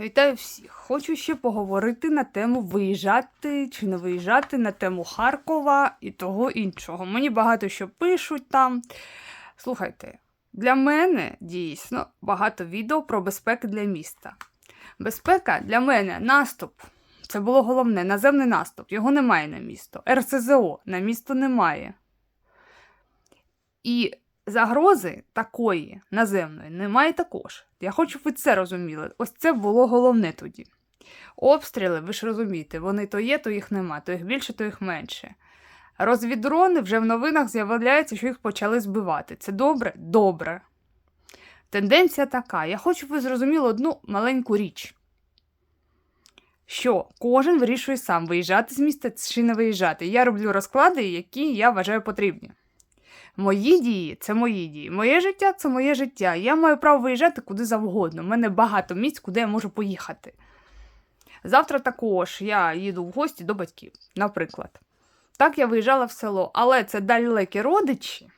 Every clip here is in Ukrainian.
Вітаю всіх! Хочу ще поговорити на тему виїжджати чи не виїжджати, на тему Харкова і того іншого. Мені багато що пишуть там. Слухайте, для мене дійсно багато відео про безпеку для міста. Безпека для мене наступ. Це було головне, наземний наступ. Його немає на місто. РСЗО на місто немає. І загрози такої наземної немає також. Я хочу, щоб ви це розуміли. Ось це було головне тоді. Обстріли, ви ж розумієте, вони то є, то їх нема, то їх більше, то їх менше. Розвідрони вже в новинах з'являється, що їх почали збивати. Це добре? Добре. Тенденція така. Я хочу, щоб ви зрозуміли одну маленьку річ. Що кожен вирішує сам, виїжджати з міста чи не виїжджати. Я роблю розклади, які я вважаю потрібні. Мої дії це мої дії. Моє життя це моє життя. Я маю право виїжджати куди завгодно. У мене багато місць, куди я можу поїхати. Завтра також я їду в гості до батьків, наприклад. Так я виїжджала в село, але це далекі родичі,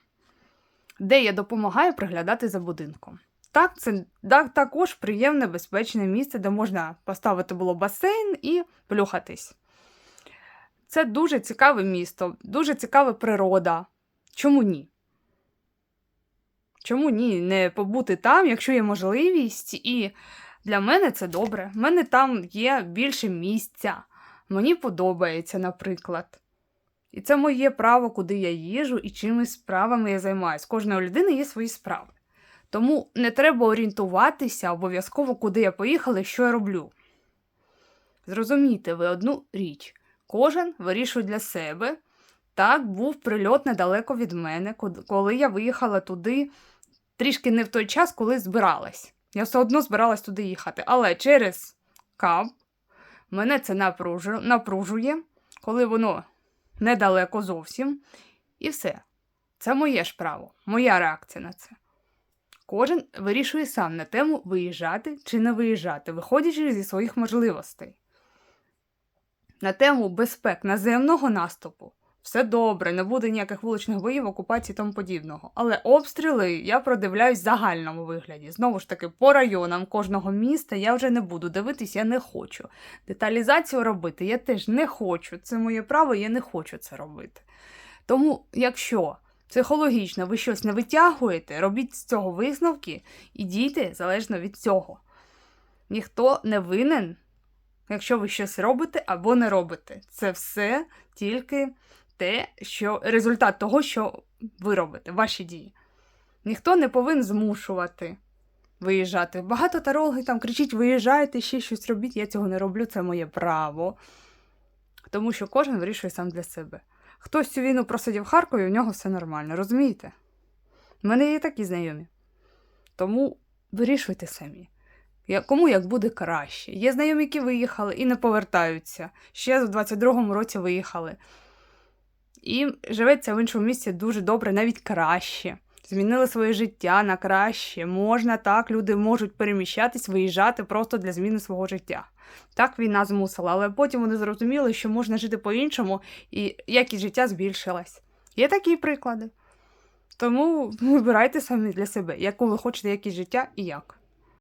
де я допомагаю приглядати за будинком. Так, це так, також приємне, безпечне місце, де можна поставити було басейн і плюхатись. Це дуже цікаве місто, дуже цікава природа. Чому ні? Чому ні? Не побути там, якщо є можливість, і для мене це добре. В мене там є більше місця. Мені подобається, наприклад. І це моє право, куди я їжу і чими справами я займаюся. Кожної людини є свої справи. Тому не треба орієнтуватися обов'язково, куди я поїхала і що я роблю. Зрозумійте ви одну річ: кожен вирішує для себе. Так, був прильот недалеко від мене, коли я виїхала туди трішки не в той час, коли збиралась. Я все одно збиралась туди їхати. Але через кап мене це напружує, коли воно недалеко зовсім. І все. Це моє ж право, моя реакція на це. Кожен вирішує сам на тему виїжджати чи не виїжджати, виходячи зі своїх можливостей. На тему безпек наземного наступу все добре, не буде ніяких вуличних боїв, окупації і тому подібного. Але обстріли я продивляюсь в загальному вигляді. Знову ж таки, по районам кожного міста я вже не буду дивитись, я не хочу. Деталізацію робити я теж не хочу. Це моє право, я не хочу це робити. Тому, якщо психологічно ви щось не витягуєте, робіть з цього висновки і дійте залежно від цього. Ніхто не винен, якщо ви щось робите або не робите. Це все тільки те, що результат того, що ви робите, ваші дії. Ніхто не повинен змушувати виїжджати. Багато тарологів там кричить: виїжджайте, ще щось робіть. Я цього не роблю, це моє право. Тому що кожен вирішує сам для себе. Хтось цю війну просидів в Харкові, у нього все нормально, розумієте? У мене є такі знайомі. Тому вирішуйте самі. Кому як буде краще. Є знайомі, які виїхали і не повертаються. Ще в 22-му році виїхали. І живеться в іншому місці дуже добре, навіть краще. Змінили своє життя на краще. Можна так, люди можуть переміщатись, виїжджати просто для зміни свого життя. Так війна змусила, але потім вони зрозуміли, що можна жити по-іншому, і якість життя збільшилась. Є такі приклади. Тому вибирайте самі для себе, яку ви хочете якість життя і як.